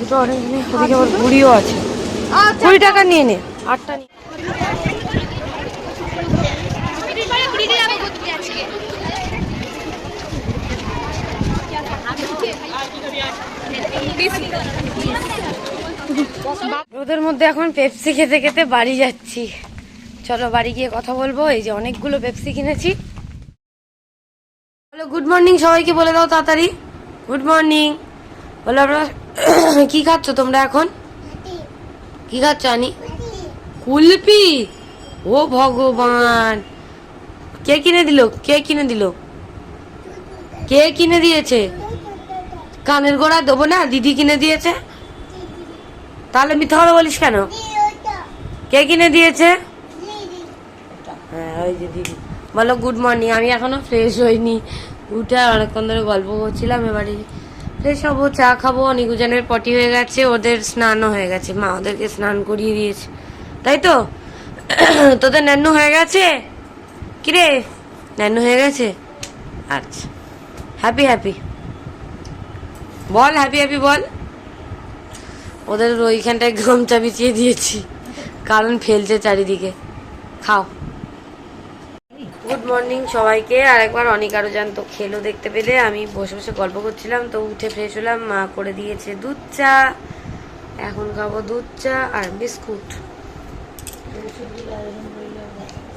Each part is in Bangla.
দুটো অরেঞ্জ নিয়ে ওদিকে আবার ঘুড়িও আছে। কুড়ি টাকা নিয়ে নে আটটা নিয়ে। রোদের মধ্যে এখন পেপসি খেতে খেতে বাড়ি যাচ্ছি। চলো বাড়ি গিয়ে কথা বলব এই যে অনেকগুলো পেপসি কিনেছি। হ্যালো গুড মর্নিং সবাইকে বলে দাও তাড়াতাড়ি। Good morning. বলো আমরা কি খাচ্ছ তোমরা এখন? কি খাচ্ছ আনি? কুলপি। ও ভগবান। কে কিনে দিল? কে কিনে দিল? কে কিনে দিয়েছে? কানের গোড়া দেবো না? দিদি কিনে দিয়েছে? তাহলে মিথ্যা কথা বলিস কেন? কে কিনে দিয়েছে? হ্যাঁ ওই যে দিদি। বলো গুড মর্নিং আমি এখনও ফ্রেশ হইনি। উঠে অনেকক্ষণ ধরে গল্প করছিলাম এবারে ফ্রেশ হব চা খাব নিকুজানের পটি হয়ে গেছে, ওদের স্নানও হয়ে গেছে। মা ওদেরকে স্নান করিয়ে দিয়েছে। তাই তো? তোদের ন্যান্নু হয়ে গেছে? কিরে? ন্যান্নু হয়ে গেছে? আচ্ছা। হ্যাপি হ্যাপি বল হ্যাপি হ্যাপি বল। ওদের ওইখানটায় গামছা বিছিয়ে দিয়েছি। কারণ ফেলছে চারিদিকে। খাও। গুড মর্নিং সবাইকে। আর একবার অনেক আরও জানতো খেলো দেখতে পেলে। আমি বসে বসে গল্প করছিলাম, তো উঠে ফ্রেশ হলাম। মা করে দিয়েছে দুধ চা। এখন খাব দুধ চা আর বিস্কুট।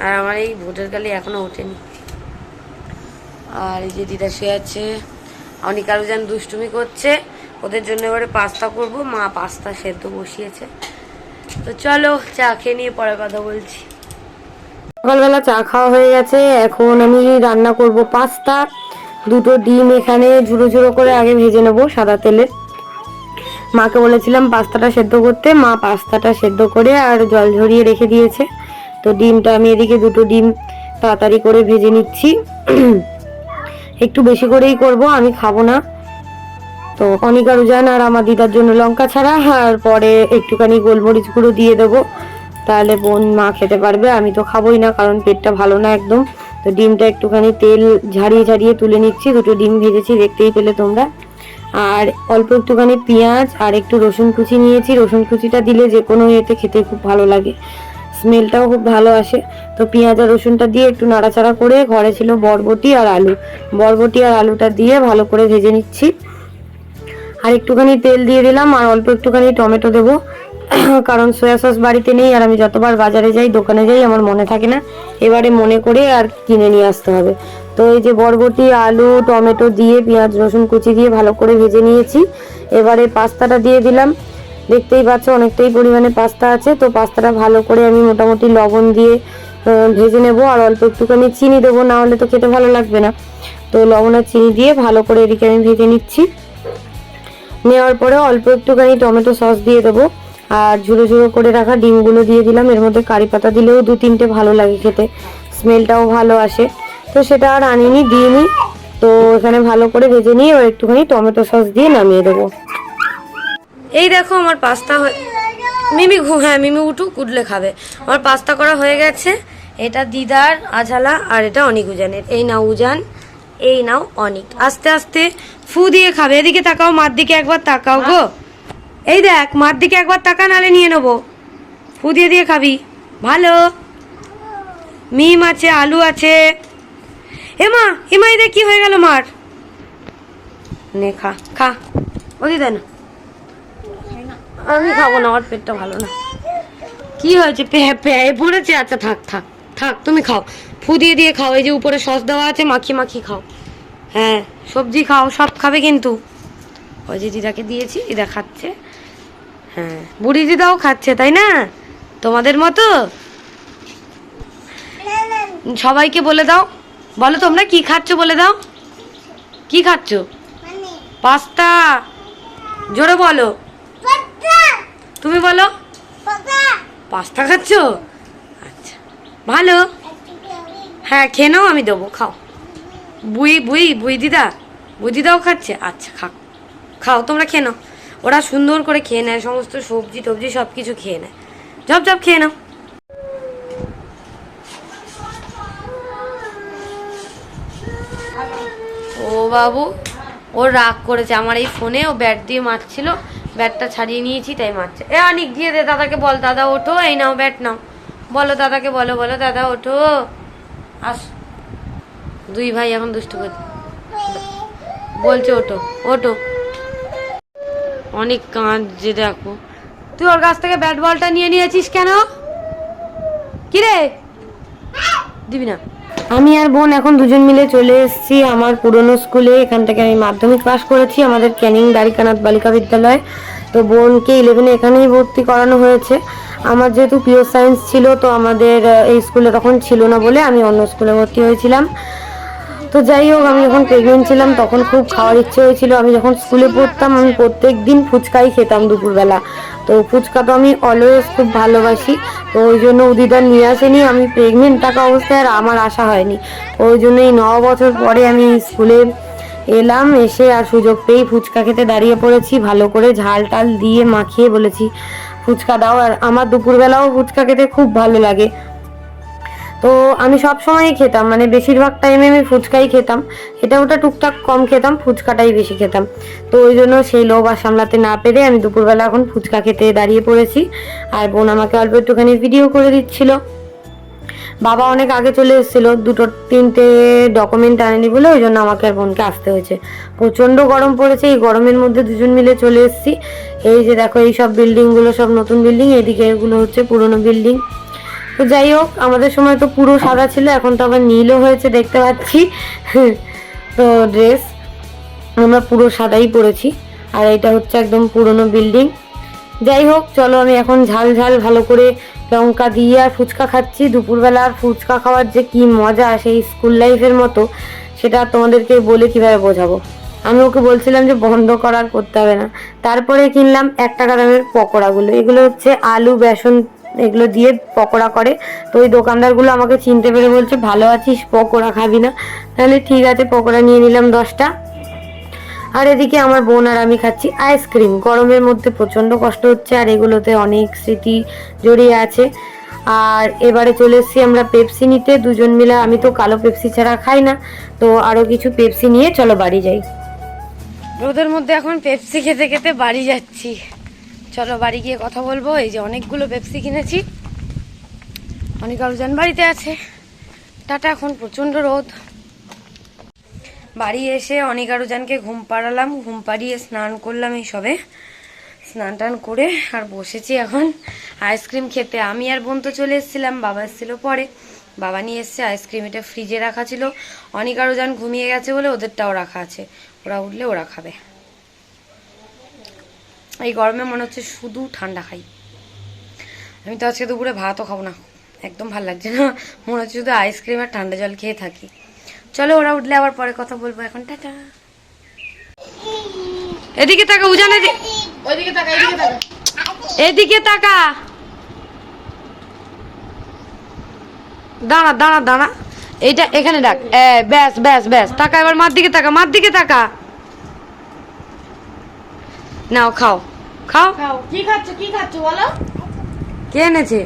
আর আমার এই ভোটের কালি এখনও ওঠেনি। আর এই যে দিদা শুয়ে আছে, অনেক আরও যেন দুষ্টুমি করছে। ওদের জন্য এবারে পাস্তা করব। মা পাস্তা সেদ্ধ বসিয়েছে। তো চলো চা খেয়ে নিয়ে পরে কথা বলছি। সকালবেলা চা খাওয়া হয়ে গেছে। এখন আমি রান্না করব পাস্তা। দুটো ডিম এখানে ঝুড়ো ঝুড়ো করে আগে ভেজে নেব সাদা তেলে। মাকে বলেছিলাম পাস্তাটা সেদ্ধ করতে। মা পাস্তাটা সেদ্ধ করে আর জল ঝরিয়ে রেখে দিয়েছে। তো ডিমটা আমি এদিকে দুটো ডিম তাড়াতাড়ি করে ভেজে নিচ্ছি। একটু বেশি করেই করব, আমি খাব না। তো অনিকা, রুজান আর আমার দিদার জন্য লঙ্কা ছাড়া। আর পরে একটুখানি গোলমরিচ গুঁড়ো দিয়ে দেবো। তাহলে বোন মা খেতে পারবে, আমি তো খাবোই না, কারণ পেটটা ভালো না একদম। তো ডিমটা একটুখানি তেল ঝাড়িয়ে ঝাড়িয়ে তুলে নিচ্ছি, দুটো ডিম ভেজেছি, দেখতেই পেলে তোমরা। আর অল্প একটুখানি পেঁয়াজ আর একটু রসুন কুচি নিয়েছি, রসুন কুচিটা দিলে যে কোনো ইয়েতে খেতে খুব ভালো লাগে। স্মেলটাও খুব ভালো আসে। তো পেঁয়াজ আর রসুনটা দিয়ে একটু নাড়াচাড়া করে, ঘরে ছিল বরবটি আর আলু। বরবটি আর আলুটা দিয়ে ভালো করে ভেজে নিচ্ছি। আর একটুখানি তেল দিয়ে দিলাম, আর অল্প একটুখানি টমেটো দেবো। কারণ সয়া সস বাড়িতে নেই আর আমি যতবার বাজারে যাই, দোকানে যাই, আমার মনে থাকে না। এবারে মনে করে আর কিনে নিয়ে আসতে হবে। তো এই যে বরবটি, আলু, টমেটো দিয়ে, পেঁয়াজ, রসুন কুচি দিয়ে ভালো করে ভেজে নিয়েছি। এবারে পাস্তাটা দিয়ে দিলাম। দেখতেই পাচ্ছ অনেকটাই পরিমাণে পাস্তা আছে। তো পাস্তাটা ভালো করে আমি মোটামুটি লবণ দিয়ে ভেজে নেব আর অল্প একটুখানি চিনি দেবো, না হলে তো খেতে ভালো লাগবে না। তো লবণ আর চিনি দিয়ে ভালো করে এদিকে আমি ভেজে নিচ্ছি। নেওয়ার পরে অল্প একটুখানি টমেটো সস দিয়ে দেবো। আর ঝুড়ো ঝুড়ো করে রাখা ডিমগুলো দিয়ে দিলাম। এর মধ্যে কারি পাতা দিলেও দু তিনটে ভালো লাগে খেতে। স্মেলটাও ভালো আসে। তো সেটা আর আনিনি, দিইনি। তো এখানে ভালো করে ভেজে নিয়ে এবার একটুখানি টমেটো সস দিয়ে নামিয়ে দেবো। এই দেখো আমার পাস্তা মিমি ঘু হ্যাঁ মিমি উঠু কুটলে খাবে। আমার পাস্তা করা হয়ে গেছে। এটা দিদার, আঝালা আর এটা অনিক উজানের। এই নাও উজান, এই নাও অনিক। আস্তে আস্তে ফু দিয়ে খাবে। এদিকে তাকাও, মার দিকে একবার তাকাও গো। এই দেখ, মার দিকে একবার তাকা, নালে নিয়ে নেব। ফু দিয়ে খাবি। ভালো। মিম আছে, আলু আছে। এমা এই দেখ কি হয়ে গেল মার। নে, খা খা। ওদি দেয় না। আমি খাব না আমার পেটটা ভালো না। কি হয়েছে? পেয়ে পড়েছে? আচ্ছা থাক থাক থাক, তুমি খাও। ফু দিয়ে দিয়ে খাও, এই যে উপরে সস দেওয়া আছে, মাখি মাখি খাও। হ্যাঁ সবজি খাও, সব খাবে কিন্তু। ওই যে দিদাকে দিয়েছি, দিদা খাচ্ছে। হ্যাঁ বুড়ি দিদাও খাচ্ছে তাই না? তোমাদের মতো? সবাইকে বলে দাও। বলো তোমরা কি খাচ্ছ বলে দাও? কি খাচ্ছ? পাস্তা। জোরে বলো। তুমি বলো। পাস্তা খাচ্ছ? আচ্ছা ভালো। হ্যাঁ খেয়ে নাও আমি দেবো খাও। বুই বুই বুই দিদা বুই দিদাও খাচ্ছে? আচ্ছা খাও। খাও তোমরা খেয়ে নাও। ওরা সুন্দর করে খেয়ে নেয়, সমস্ত সবজি টবজি সব কিছু খেয়ে নেয়। জব জব খেয়ে নাও। ও বাবু, ও রাগ করেছে। আমার এই ফোনে ও ব্যাট দিয়ে মারছিল, ব্যাটটা ছাড়িয়ে নিয়েছি, তাই মারছে। এ অনেক দিয়ে দে, দাদাকে বল। দাদা, ওঠো, এই নাও, ব্যাট নাও। বলো, দাদাকে বলো বলো, দাদা, ওঠো। আস। দুই ভাই এখন দুষ্টু করছে। বলছে, ওঠো ওঠো। অনেক কাঁদছে দেখো। তুই ওর কাছ থেকে ব্যাট বলটা নিয়ে নিয়েছিস কেন? কিরে দিবি না। আমি আর বোন এখন দুজন মিলে চলে এসেছি আমার পুরনো স্কুলে এখান থেকে আমি মাধ্যমিক পাস করেছি আমাদের ক্যানিং দ্বারিকানাথ বালিকা বিদ্যালয়। তো বোনকে ইলেভেনে এখানেই ভর্তি করানো হয়েছে। আমার যেহেতু পিওর সায়েন্স ছিল, তো আমাদের এই স্কুলে তখন ছিল না বলে আমি অন্য স্কুলে ভর্তি হয়েছিলাম। তো যাই হোক, আমি যখন প্রেগনেন্ট ছিলাম, তখন খুব খাওয়ার ইচ্ছে হয়েছিল। আমি যখন স্কুলে পড়তাম, আমি প্রত্যেক দিন ফুচকাই খেতাম দুপুরবেলা। তো ফুচকা তো আমি অলওয়েজ খুব ভালোবাসি। তো ওই জন্য উদিদার নিয়ে আসেনি। আমি প্রেগনেন্ট থাকা অবস্থায় আর আমার আশা হয়নি। ওই জন্য এই ন বছর পরে আমি স্কুলে এলাম, এসে আর সুযোগ পেয়েই ফুচকা খেতে দাঁড়িয়ে পড়েছি। ভালো করে ঝাল টাল দিয়ে মাখিয়ে বলেছি, ফুচকা দাও। আর আমার দুপুরবেলাও ফুচকা খেতে খুব ভালো লাগে। তো আমি সব সময়ই খেতাম মানে বেশিরভাগ টাইমে আমি ফুচকাই খেতাম। এটা ওটা টুকটাক কম খেতাম, ফুচকাটাই বেশি খেতাম। তো ওই জন্য সেই লোভ আর সামলাতে না পেরে আমি দুপুরবেলা এখন ফুচকা খেতে দাঁড়িয়ে পড়েছি। আর বোন আমাকে অল্প একটুখানি ভিডিও করে দিচ্ছিল। বাবা অনেক আগে চলে এসেছিল, দুটো তিনটে ডকুমেন্ট আনেনি বলে ওই জন্য আমাকে আর বোনকে আসতে হয়েছে। প্রচণ্ড গরম পড়েছে, এই গরমের মধ্যে দুজন মিলে চলে এসেছি। এই যে দেখো, এই সব বিল্ডিংগুলো সব নতুন বিল্ডিং এদিকে এগুলো হচ্ছে পুরনো বিল্ডিং তো যাই হোক, আমাদের সময় তো পুরো সাদা ছিল, এখন তো আবার নীলও হয়েছে দেখতে পাচ্ছি। তো ড্রেস আমরা পুরো সাদাই পরেছি, আর এটা হচ্ছে একদম পুরনো বিল্ডিং যাই হোক, চলো আমি এখন ঝাল ঝাল ভালো করে লঙ্কা দিয়ে আর ফুচকা খাচ্ছি। দুপুরবেলা আর ফুচকা খাওয়ার যে কি মজা, সেই স্কুল লাইফের মতো, সেটা তোমাদেরকে বলে কীভাবে বোঝাবো? আমি ওকে বলছিলাম যে বন্ধ করার করতে হবে না। তারপরে কিনলাম এক টাকা দামের পকোড়াগুলো। এগুলো হচ্ছে আলু, বেসন এগুলো দিয়ে পকোড়া করে। তো ওই দোকানদারগুলো আমাকে চিনতে পেরে বলছে, ভালো আছিস, পকোড়া খাবি না? তাহলে ঠিক আছে, পকোড়া নিয়ে নিলাম দশটা। আর এদিকে আমার বোন আর আমি খাচ্ছি আইসক্রিম। গরমের মধ্যে প্রচণ্ড কষ্ট হচ্ছে আর এগুলোতে অনেক স্মৃতি জড়িয়ে আছে। আর এবারে চলে এসেছি আমরা পেপসি নিতে। দুজন মিলে, আমি তো কালো পেপসি ছাড়া খাই না। তো আরও কিছু পেপসি নিয়ে চলো বাড়ি যাই। রোদের মধ্যে এখন পেপসি খেতে খেতে বাড়ি যাচ্ছি। চলো বাড়ি গিয়ে কথা বলব। এই যে অনেকগুলো পেপসি কিনেছি। অনেক আলোচন বাড়িতে আছে। টাটা, এখন প্রচণ্ড রোদ। বাড়ি এসে অনেক আরোজানকে ঘুম পাড়ালাম। ঘুম পাড়িয়ে স্নান করলাম এই সবে। স্নান টান করে আর বসেছি এখন আইসক্রিম খেতে। আমি আর বোন তো চলে এসেছিলাম, বাবা এসেছিল পরে। বাবা নিয়ে এসছে, আইসক্রিম এটা ফ্রিজে রাখা ছিল। অনেক আরোজান ঘুমিয়ে গেছে বলে ওদেরটাও রাখা আছে। ওরা উঠলে ওরা খাবে। এই গরমে মনে হচ্ছে শুধু ঠান্ডা খাই। আমি তো আজকে দুপুরে ভাতও খাব না। একদম ভালো লাগছে না। মনে হচ্ছে শুধু আইসক্রিম আর ঠান্ডা জল খেয়ে থাকি। চলো ওরা উঠলে আবার পরে কথা বলব এখন। টাটা। এদিকে তাকা, উজান এদিকে তাকা এদিকে তাকা। এদিকে তাকা। দাঁড়া দাঁড়া দাঁড়া। এইটা এখানে ডাক ব্যাস ব্যাস ব্যাস। তাকা এবার মার দিকে তাকা, মার দিকে তাকা। নাও খাও। খাও? খাও। কি খাচ্ছ কি খাচ্ছ বলো? কে এনেছে?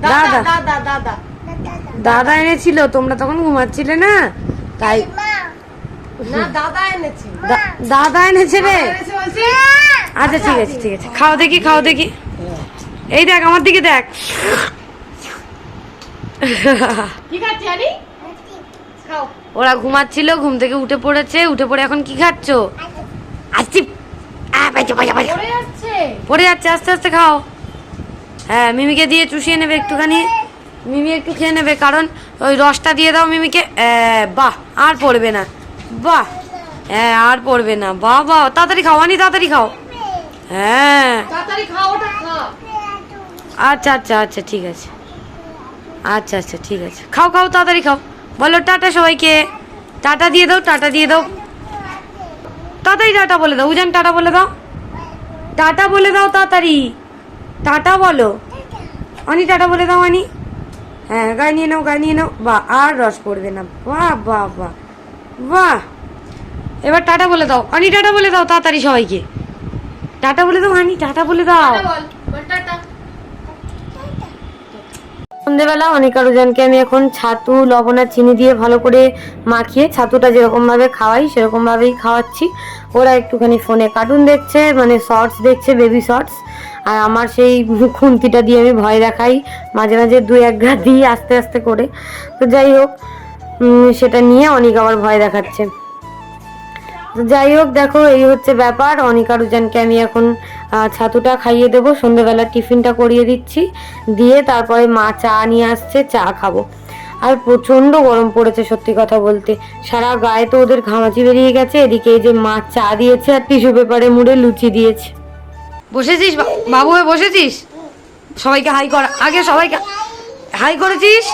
দাদা দাদা। দাদা দাদা। দাদা এনেছিল তোমরা তখন ঘুমাচ্ছিলে না? তাই না দাদা এনেছে। দা- দাদা এনেছে রে। আচ্ছা ঠিক আছে ঠিক আছে। খাও দেখি খাও দেখি। এই দেখ আমার দিকে দেখ। কি খাচ্ছি আনি? খাও। ওরা ঘুমাচ্ছিল ঘুম থেকে উঠে পড়েছে। উঠে পড়ে এখন কি খাচ্ছ? আসছি পড়ে যাচ্ছে। আস্তে আস্তে খাও। হ্যাঁ মিমিকে দিয়ে চুষিয়ে নেবে একটুখানি। মিমি একটু খেয়ে নেবে কারণ ওই রসটা দিয়ে দাও মিমিকে। বাহ আর পড়বে না। বাহ হ্যাঁ আর পড়বে না। বাহ বাহ তাড়াতাড়ি খাও আনি তাড়াতাড়ি খাও। হ্যাঁ। আচ্ছা আচ্ছা আচ্ছা ঠিক আছে। আচ্ছা আচ্ছা ঠিক আছে। খাও খাও তাড়াতাড়ি খাও। বলো টাটা সবাইকে। টাটা দিয়ে দাও টাটা দিয়ে দাও। তাড়াতাড়ি টাটা বলে দাও উজান টাটা বলে দাও। টাটা বলে দাও তাড়াতাড়ি। টাটা বলো। অনি, টাটা বলে দাও, অনি। হ্যাঁ গায়ে নিয়ে নাও, গায়ে নিয়ে নাও। বা আর রস পড়বে না। বাহ বাহ বাহ। বাহ। এবার টাটা বলে দাও। অনি, টাটা বলে দাও তাড়াতাড়ি সবাইকে। টাটা বলে দাও, অনি, টাটা বলে দাও। টাটা। সন্ধেবেলা অনিকারুজনকে আমি এখন ছাতু, লবণ আর চিনি দিয়ে ভালো করে মাখিয়ে ছাতুটা যেরকমভাবে খাওয়াই, সেরকমভাবেই খাওয়াচ্ছি। ওরা একটুখানি ফোনে কার্টুন দেখছে মানে শর্টস দেখছে বেবি শর্টস আর আমার সেই খুন্তিটা দিয়ে আমি ভয় দেখাই, মাঝে মাঝে দু এক ঘা দিই আস্তে আস্তে করে। তো যাই হোক সেটা নিয়ে অনেক আবার ভয় দেখাচ্ছে। যাই হোক, দেখো, এই হচ্ছে ব্যাপার। অনিকা রুজানকে আমি এখন আহ, ছাতুটা খাইয়ে দেবো। সন্ধ্যেবেলা টিফিনটা করিয়ে দিচ্ছি। দিয়ে তারপরে মা চা নিয়ে আসছে চা খাব। আর প্রচণ্ড গরম পড়েছে সত্যি কথা বলতে। সারা গায়ে তো ওদের ঘামাচি বেরিয়ে গেছে। এদিকে এই যে মা চা দিয়েছে আর টিস্যু পেপারে মুড়ে লুচি দিয়েছে। বসেছিস বাবু হয়ে বসেছিস? সবাইকে হাই কর। আগে সবাইকে হাই করেছিস?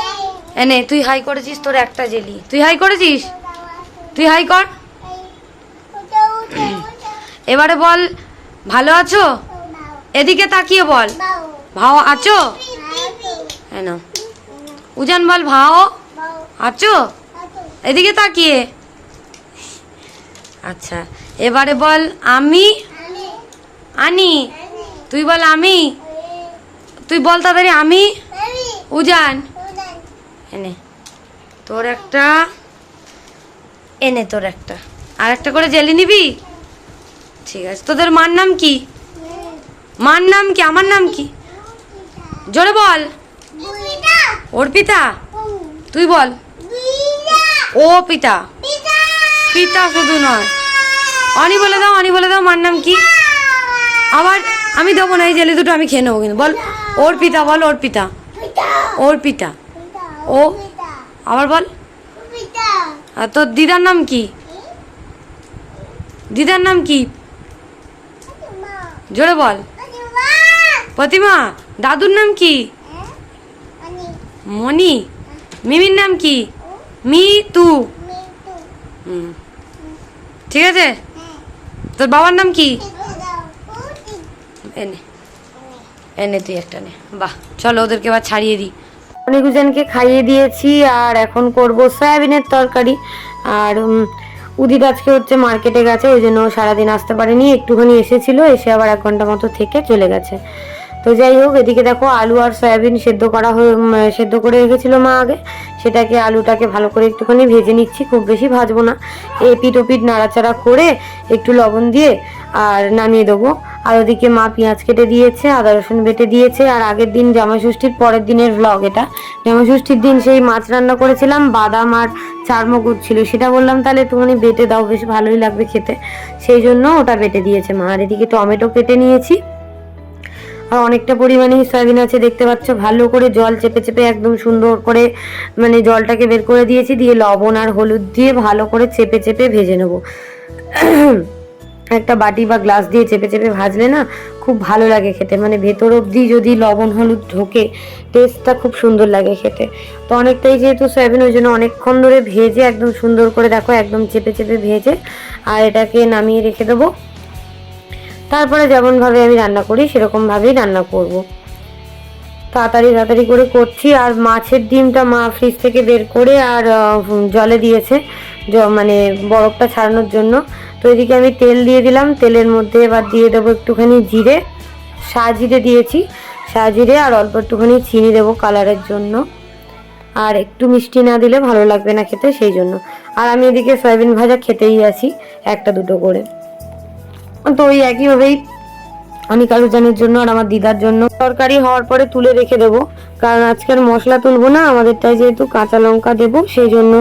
এনে তুই হাই করেছিস তোর একটা জেলি। তুই হাই করেছিস? তুই হাই কর। এবারে বল ভালো আছো? এদিকে তাকিয়ে বল। ভাও, আছো? হ্যাঁ উজান বল, ভাও, আছো? এদিকে তাকিয়ে। আচ্ছা এবারে বল, আমি? আনি। তুই বল, আমি? তুই বল তাড়াতাড়ি, আমি? উজান। এনে, তোর একটা, এনে তোর একটা। আর একটা করে জেলি নিবি? ঠিক আছে। তোদের মার নাম কি? মার নাম কি? আমার নাম কি? জোরে বল। অর্পিতা। তুই বল। ও পিতা। পিতা। শুধু নয়। অনি বলে দাও অনি বলে দাও মার নাম কি? আবার আমি দেবো না এই জেলে দুটো আমি খেয়ে নেব কিন্তু। বল ওর পিতা বল ওর পিতা। ওর পিতা ও। আবার বল। আর তোর দিদার নাম কি? দিদার নাম কি? জোরে বল। প্রতিমা। দাদুর নাম কি? মনি মিমির নাম কি? মি তু ঠিক আছে? তোর বাবার নাম কি? এনে এনে তুই একটা নে। বাহ চলো ওদেরকে এবার ছাড়িয়ে দিই। অনেকজনকে খাইয়ে দিয়েছি আর এখন করব সয়াবিনের তরকারি। আর উদিত আজকে হচ্ছে মার্কেটে গেছে, ওই জন্য সারাদিন আসতে পারেনি, একটুখানি এসেছিল, এসে আবার এক ঘণ্টা মতো থেকে চলে গেছে। তো যাই হোক, এদিকে দেখো আলু আর সয়াবিন সেদ্ধ করা হয়ে সেদ্ধ করে রেখেছিল মা আগে। সেটাকে, আলুটাকে ভালো করে একটুখানি ভেজে নিচ্ছি, খুব বেশি ভাজবো না। এপিট ওপিট নাড়াচাড়া করে একটু লবণ দিয়ে আর নামিয়ে দেবো। আর ওদিকে মা পেঁয়াজ কেটে দিয়েছে, আদা রসুন বেটে দিয়েছে, আর আগের দিন জামাই ষষ্ঠীর পরের দিনের ভ্লগ এটা। জামাই ষষ্ঠীর দিন সেই মাছ রান্না করেছিলাম, বাদাম আর চারমগজ ছিল। সেটা বললাম, তাহলে একটুখানি বেটে দাও, বেশ ভালোই লাগবে খেতে। সেই জন্য ওটা বেটে দিয়েছে মা। আর এদিকে টমেটো কেটে নিয়েছি। অনেকটা পরিমাণে সয়াবিন আছে, দেখতে পাচ্ছ, ভালো করে জল চেপে চেপে একদম সুন্দর করে মানে জলটাকে বের করে দিয়েছি, দিয়ে লবণ আর হলুদ দিয়ে ভালো করে চেপে চেপে ভেজে নেব। একটা বাটি বা গ্লাস দিয়ে চেপে চেপে ভাজলে না খুব ভালো লাগে খেতে মানে ভেতর অবধি যদি লবণ হলুদ ঢোকে টেস্টটা খুব সুন্দর লাগে খেতে। তো অনেকটাই যেহেতু সয়াবিন, ওই জন্য অনেকক্ষণ ধরে ভেজে একদম সুন্দর করে দেখো, একদম চেপে চেপে ভেজে, আর এটাকে নামিয়ে রেখে দেবো। তারপরে যেমনভাবে আমি রান্না করি সেরকমভাবেই রান্না করব। তাড়াতাড়ি তাড়াতাড়ি করে করছি, আর মাছের ডিমটা মা ফ্রিজ থেকে বের করে আর জলে দিয়েছে মানে বরফটা ছাড়ানোর জন্য। তো এদিকে আমি তেল দিয়ে দিলাম, তেলের মধ্যে এবার দিয়ে দেবো একটুখানি জিরে জিরে দিয়েছি। জিরে আর অল্প একটুখানি চিনি দেবো কালারের জন্য। আর একটু মিষ্টি না দিলে ভালো লাগবে না খেতে, সেই জন্য। আর আমি এদিকে সয়াবিন ভাজা খেতেই আছি, একটা দুটো করে। তো ওই একইভাবেই আমি কালুজানের জন্য আর আমার দিদার জন্য তরকারি হওয়ার পরে তুলে রেখে দেবো। কারণ আজকের মশলা তুলবো না আমাদেরটায় যেহেতু কাঁচা লঙ্কা দেবো, সেই জন্য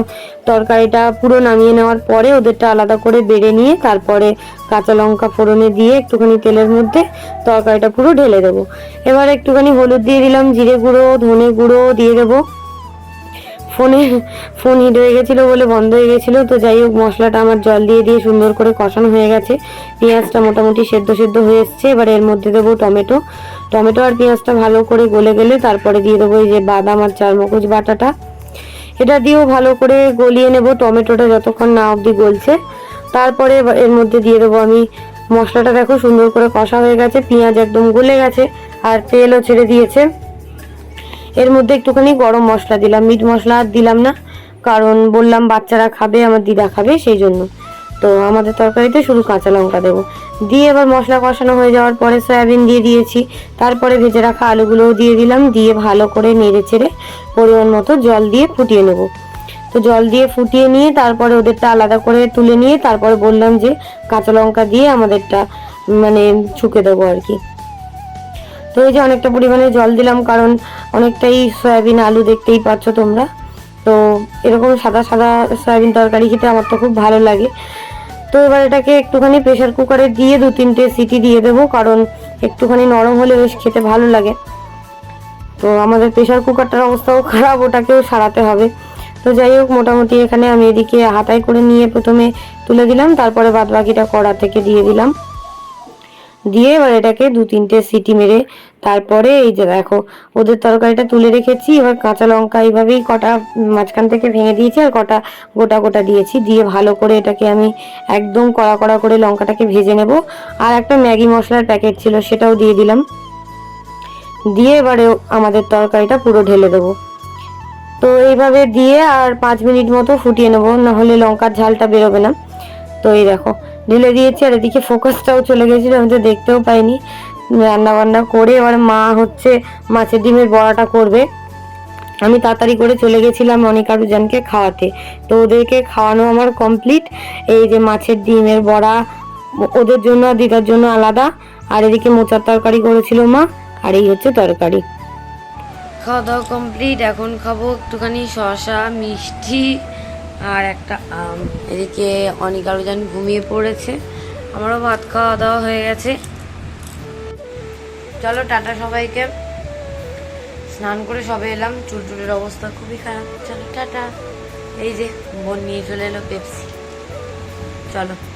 তরকারিটা পুরো নামিয়ে নেওয়ার পরে ওদেরটা আলাদা করে বেড়ে নিয়ে তারপরে কাঁচা লঙ্কা ফোড়নে দিয়ে একটুখানি তেলের মধ্যে তরকারিটা পুরো ঢেলে দেবো। এবার একটুখানি হলুদ দিয়ে দিলাম, জিরে গুঁড়ো, ধনে গুঁড়ো দিয়ে দেবো। ফোনে ফোন হিট হয়ে গেছিল বলে বন্ধ হয়ে গেছিল। তো যাই হোক, মশলাটা আমার জল দিয়ে দিয়ে সুন্দর করে কষানো হয়ে গেছে। পেঁয়াজটা মোটামুটি সেদ্ধ সেদ্ধ হয়ে এসছে। এবার এর মধ্যে দেবো টমেটো। টমেটো আর পেঁয়াজটা ভালো করে গলে গেলে তারপরে দিয়ে দেবো এই যে বাদাম আর চারমগজ বাটাটা। এটা দিয়েও ভালো করে গলিয়ে নেব টমেটোটা যতক্ষণ না অবধি গলছে। তারপরে এর মধ্যে দিয়ে দেবো আমি মশলাটা। দেখো সুন্দর করে কষা হয়ে গেছে, পেঁয়াজ একদম গলে গেছে, আর তেলও ছেড়ে দিয়েছে। এর মধ্যে একটুখানি গরম মশলা দিলাম মিট মশলা আর দিলাম না, কারণ বললাম বাচ্চারা খাবে, আমার দিদা খাবে, সেই জন্য। তো আমাদের তরকারিতে শুধু কাঁচা লঙ্কা দেবো। দিয়ে এবার মশলা কষানো হয়ে যাওয়ার পরে সয়াবিন দিয়ে দিয়েছি। তারপরে ভেজে রাখা আলুগুলোও দিয়ে দিলাম, দিয়ে ভালো করে নেড়ে চেড়ে পরিমাণ মতো জল দিয়ে ফুটিয়ে নেব। তো জল দিয়ে ফুটিয়ে নিয়ে তারপরে ওদেরটা আলাদা করে তুলে নিয়ে তারপরে বললাম যে কাঁচা লঙ্কা দিয়ে আমাদেরটা মানে ছুকে দেবো আর কি। তো এই যে অনেকটা পরিমাণে জল দিলাম, কারণ অনেকটাই সয়াবিন, আলু দেখতেই পাচ্ছ তোমরা। তো এরকম সাদা সাদা সয়াবিন তরকারি খেতে আমার তো খুব ভালো লাগে। তো এবার এটাকে একটুখানি প্রেশার কুকারে দিয়ে দু তিনটে সিটি দিয়ে দেবো, কারণ একটুখানি নরম হলে বেশ খেতে ভালো লাগে। তো আমাদের প্রেশার কুকারটার অবস্থাও খারাপ, ওটাকেও সারাতে হবে। তো যাই হোক, মোটামুটি এখানে আমি এদিকে হাতায় করে নিয়ে প্রথমে তুলে দিলাম, তারপরে বাদ বাকিটা কড়া থেকে দিয়ে দিলাম। দিয়ে এবার এটাকে দু তিনটে সিটি মেরে তারপরে এই যে দেখো, ওদের তরকারিটা তুলে রেখেছি, এবার কাঁচা লঙ্কা এইভাবেই কটা মাঝখান থেকে ভেঙে দিয়েছি আর কটা গোটা গোটা দিয়েছি, দিয়ে ভালো করে এটাকে আমি একদম কড়া কড়া করে লঙ্কাটাকে ভেজে নেব। আর একটা ম্যাগি মশলার প্যাকেট ছিল, সেটাও দিয়ে দিলাম। দিয়ে এবারে আমাদের তরকারিটা পুরো ঢেলে দেবো। তো এইভাবে দিয়ে আর পাঁচ মিনিট মতো ফুটিয়ে নেব, নাহলে লঙ্কার ঝালটা বেরোবে না। তো এই দেখো ঢেলে দিয়েছি আর এদিকে ফোকাসটাও চলে গেছিল, আমি তো দেখতেও পাইনি। রান্না বান্না করে এবার মা হচ্ছে মাছের ডিমের বড়াটা করবে। আমি তাড়াতাড়ি করে চলে গেছিলাম অনিকা রুজানকে খাওয়াতে। তো ওদেরকে খাওয়ানো আমার কমপ্লিট এই যে মাছের ডিমের বড়া, ওদের জন্য দিদার জন্য আলাদা। আর এদিকে মোচার তরকারি করেছিল মা, আর এই হচ্ছে তরকারি। খাওয়া দাওয়া কমপ্লিট এখন খাব একটুখানি শসা, মিষ্টি। আর একটা আম। এদিকে অনেক আরও যেন ঘুমিয়ে পড়েছে। আমারও ভাত খাওয়া দাওয়া হয়ে গেছে। চলো টাটা সবাইকে। স্নান করে সবে এলাম। চুল টুলের অবস্থা খুবই খারাপ। চলো টাটা। এই যে, বোন নিয়ে চলে এলো পেপসি। চলো।